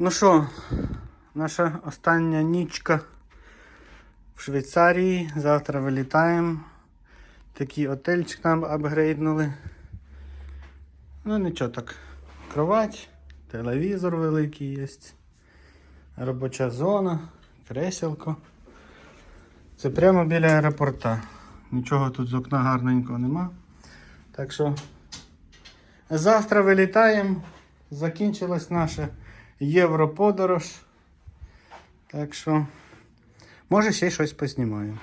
Ну що, наша остання нічка в Швейцарії. Завтра вилітаємо. Такий отельчик нам апгрейднули. Ну нічого так. Кровать, телевізор великий є. Робоча зона, креселко. Це прямо біля аеропорта. Нічого тут з окна гарненького нема. Так що завтра вилітаємо. Закінчилась наша європодорож. Так що, може ще щось поснімаю.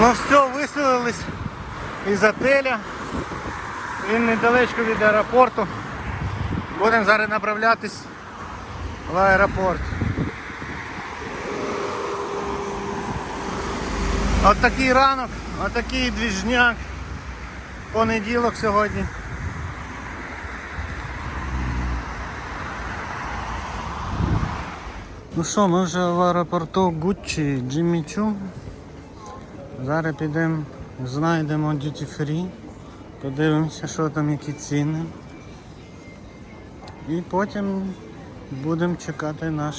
Ну все, виселились із отеля. Він недалечко від аеропорту. Будемо зараз направлятись в аеропорт. От такий ранок, от такий двіжняк. Понеділок сьогодні. Ну що, ми вже в аеропорту Гуччі Джиммі Чу. Зараз підемо, знайдемо Duty Free, подивимося, що там, які ціни. І потім будемо чекати наш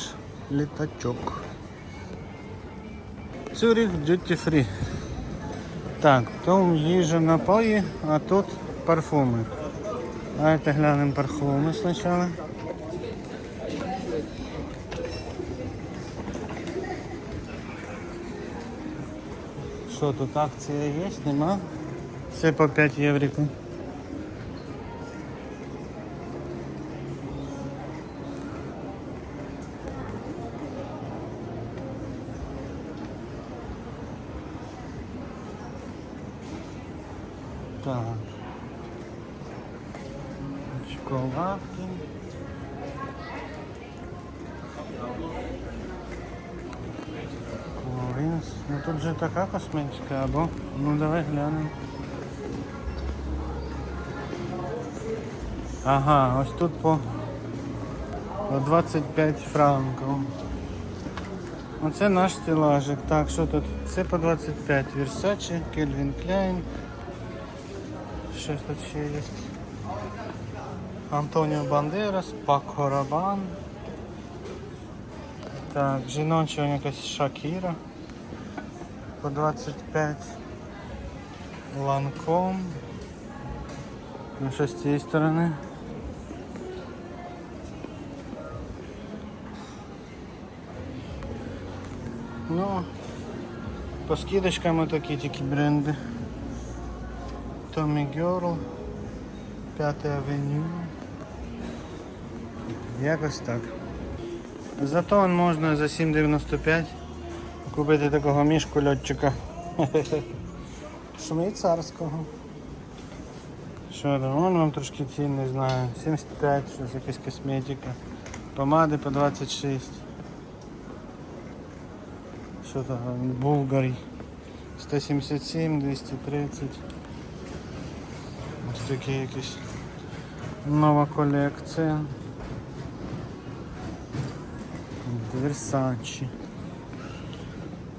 літачок. Цюрих Duty Free. Так, там їжа напої, а тут парфуми. Давайте глянемо парфуми спочатку. Що тут акція є? Нема? Все по 5 євриків. Так. Шоколадки. Тут же така косметика, або. Ну давай глянемо. Ага, ось тут по, по 25 франків. Оце наш стелажик. Так, що тут? Це по 25. Versace, Calvin Klein. Що тут ще є? Антоніо Бандерас, Пако Рабан. Так, жіноча якась Шакіра по 25. Ланком. Ну що з цієї сторони. Ну, по скидочкам такі тільки бренди. Tommy Girl, 5 авеню. Якось так. Зато можна за 7,95 купити такого мішку льотчика. Швейцарського. Що там? Вон вам трошки цін, не знаю. 75, щось якась косметика. Помади по 26. Що там? Булгарі. 177, 230. Ось такі якісь нова колекція. Versace.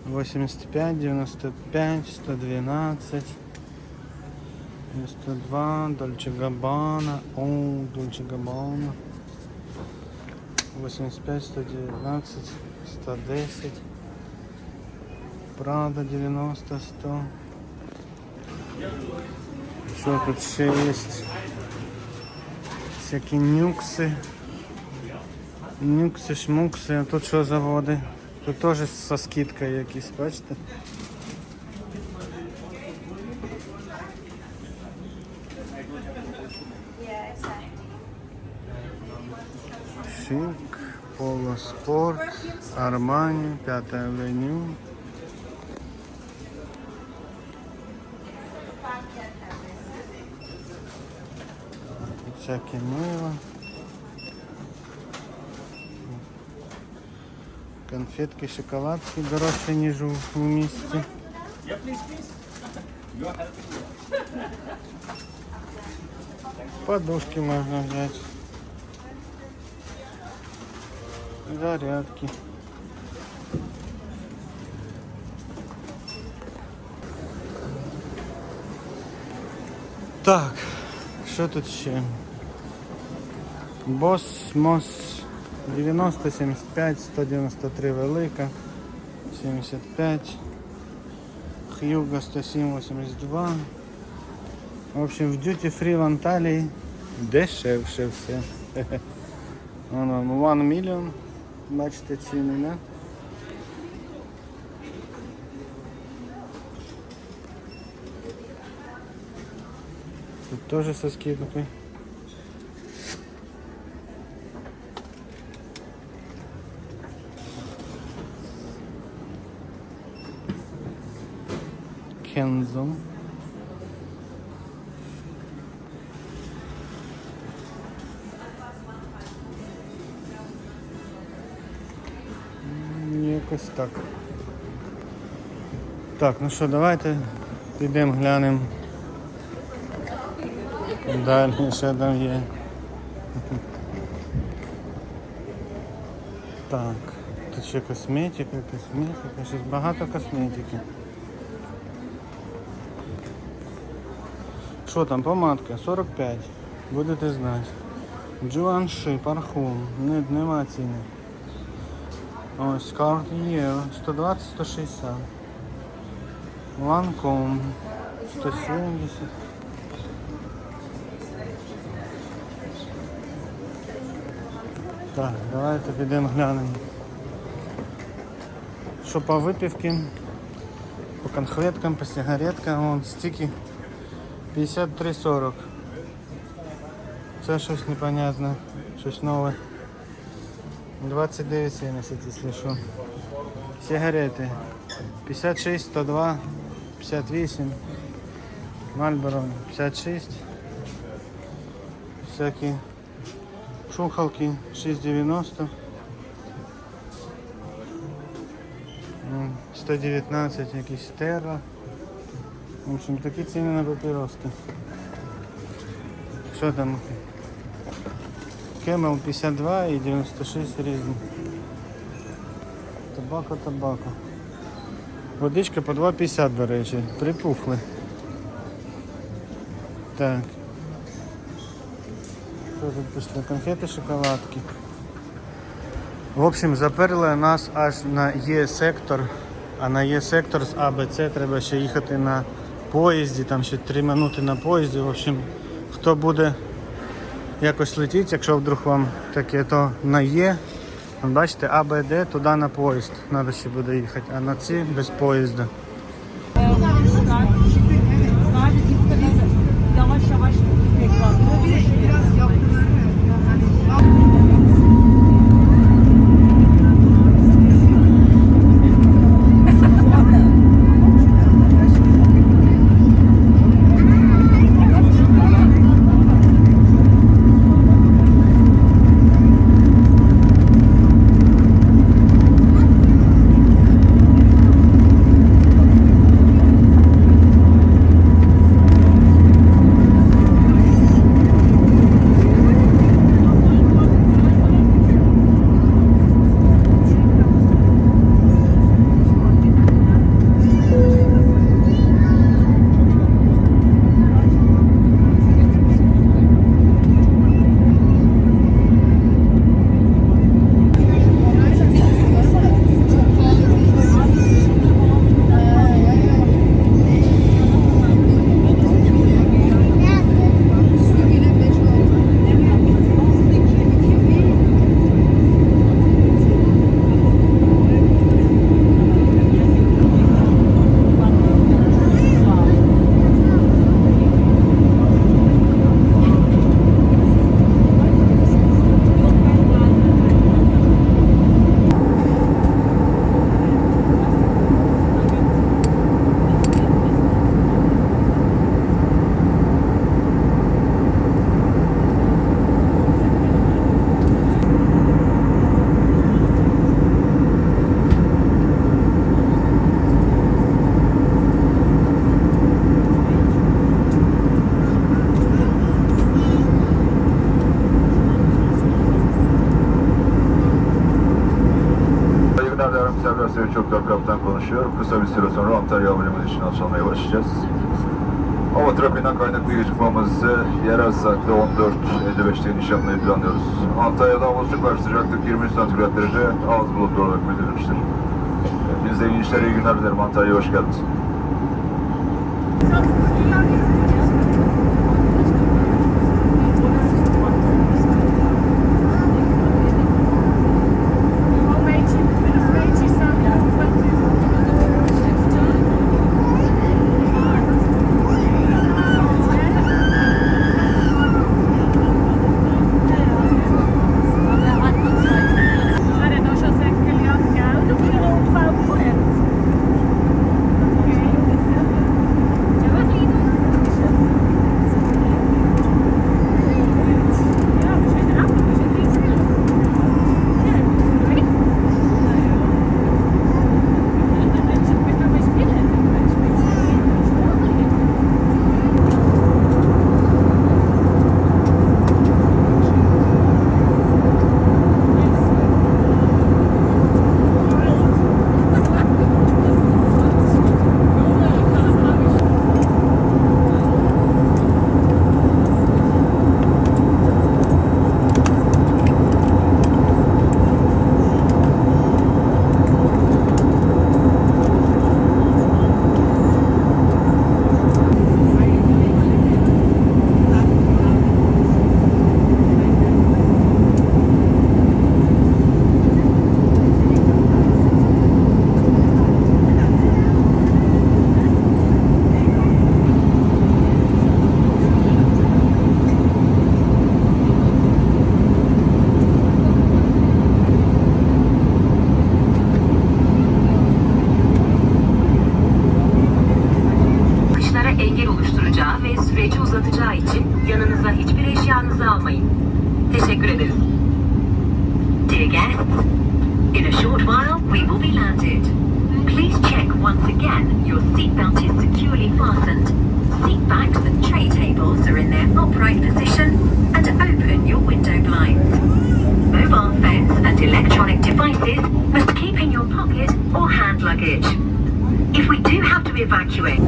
85, 95, 112, 102, Dolce Gabbana, о, Dolce Gabbana. 85, 119, 110, Prada 90, 100. Що тут ще є? Всякі нюкси. Нюкси, шмукси, а тут що заводи? Тут теж со скидкою якісь, бачите? Шик, Поло Спорт, Армани, Пятая Авеню. Всякі мило. Конфетки, шоколадки дорожче, ніж у, у місті. Подушки можна взяти. Зарядки. Так, що тут ще? Бос, Мос 90, 75, 193 велика, 75, Хьюго 107, 82. В общем, в Duty Free в Анталії дешевше все. Вон вам 1 мільйон. Бачите ціни, не? Тут тоже со скидкой. М, Якось так. Так, ну що, давайте підемо глянемо. Далі ще там є. Так, тут ще косметика, косметика, щось багато косметики. Що там, помадка? 45. Будете знати. Джуанши, парфум. Не, нема ціни. Ось, Cartier, 120-160. Lancome, 170. Так, давайте підемо глянемо. Що по випивці, по конфеткам, по сигареткам, вон стики 53,40. Це щось непонятне, щось нове. 29,70, якщо що. Сигарети 56, 102, 58. Мальборо 56. Всякі Шухалки 6,90. 119 якісь терра. В общем, такі ціни на папіроски. Що там? Кемел 52 і 96 різні. Табако, табако. Водичка по 2,50, до речі. Припухли. Так. Що тут пішли? Конфети, шоколадки. В общем, заперли нас аж на Є-сектор, а на Є-сектор з АБЦ треба ще їхати на поїзді, там ще 3 минути на поїзді. В общем, хто буде якось летіти, якщо вдруг вам таке, то на Є. От Бачите, АБД туди на поїзд. Треба ще буде їхати, а на ці без поїзду. Sevim Çoklar Kaptan konuşuyor. Kısa bir süre sonra Antalya Havalimanı için alçalmaya başlayacağız. Hava trafiğinden kaynaklı gecikmemizde yerel saatte 14.55'te iniş yapmayı planlıyoruz. Antalya'da hava süper sıcaklık 23 santigrat derece az bulutlu olarak bildirilmiştir. Hepinize iyi inişler, iyi günler dilerim. Antalya'ya hoş geldiniz. Engel oluşturacağı ve süreci uzatacağı için yanınıza hiçbir eşyanızı almayın. Teşekkür ederiz. Dear guests, in a short while we will be landed. Please check once again your seatbelt is securely fastened, seat backs and tray tables are in their upright position, and open your window blinds. Mobile phones and electronic devices must keep in your pocket or hand luggage. If we do have to evacuate,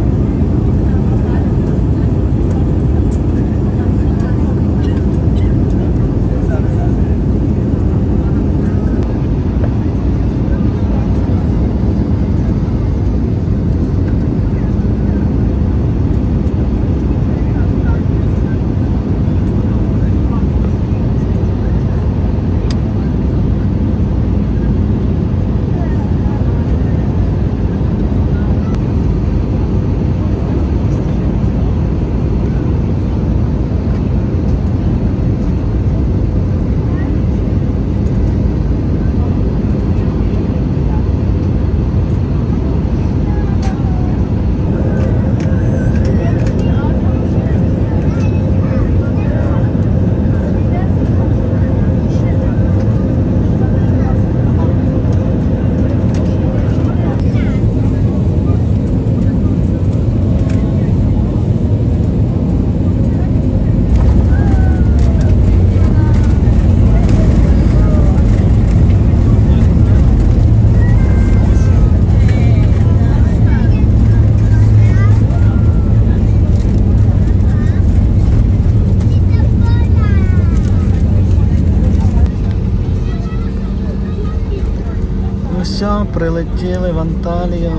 прилетіли в Анталію.